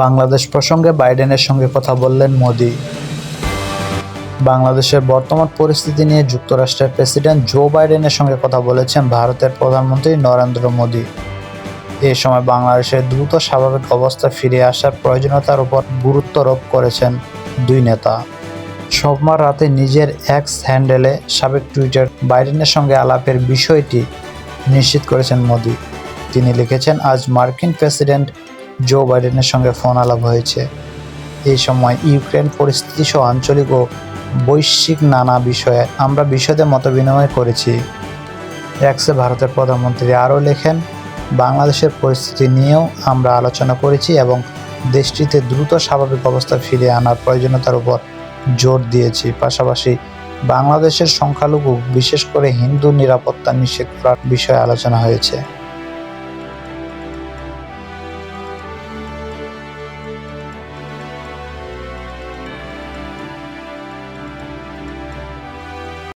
বাংলাদেশ প্রসঙ্গে বাইডেনের সঙ্গে কথা বললেন মোদি। বাংলাদেশের বর্তমান পরিস্থিতি নিয়ে যুক্তরাষ্ট্রের প্রেসিডেন্ট জো বাইডেনের সঙ্গে কথা বলেছেন ভারতের প্রধানমন্ত্রী নরেন্দ্র মোদি। এ সময় বাংলাদেশের দ্রুত স্বাভাবিক অবস্থা ফিরে আসার প্রয়োজনীয়তার উপর গুরুত্ব আরোপ করেছেন দুই নেতা। সোমবার রাতে নিজের এক্স হ্যান্ডেলে সাবেক টুইটার বাইডেনের সঙ্গে আলাপের বিষয়টি নিশ্চিত করেছেন মোদি। তিনি লিখেছেন, আজ মার্কিন প্রেসিডেন্ট জো বাইডেনের সঙ্গে ফোন আলাপ হয়েছে। এই সময় ইউক্রেন পরিস্থিতি সহ আঞ্চলিক ও বৈশ্বিক নানা বিষয়ে আমরা বিশদে মত বিনিময় করেছি। এক্সে ভারতের প্রধানমন্ত্রী আরও লেখেন, বাংলাদেশের পরিস্থিতি নিয়েও আমরা আলোচনা করেছি এবং দেশটিতে দ্রুত স্বাভাবিক অবস্থা ফিরিয়ে আনার প্রয়োজনীয়তার উপর জোর দিয়েছি। পাশাপাশি বাংলাদেশের সংখ্যালঘু, বিশেষ করে হিন্দু নিরাপত্তা নিশ্চিত করার বিষয়ে আলোচনা হয়েছে।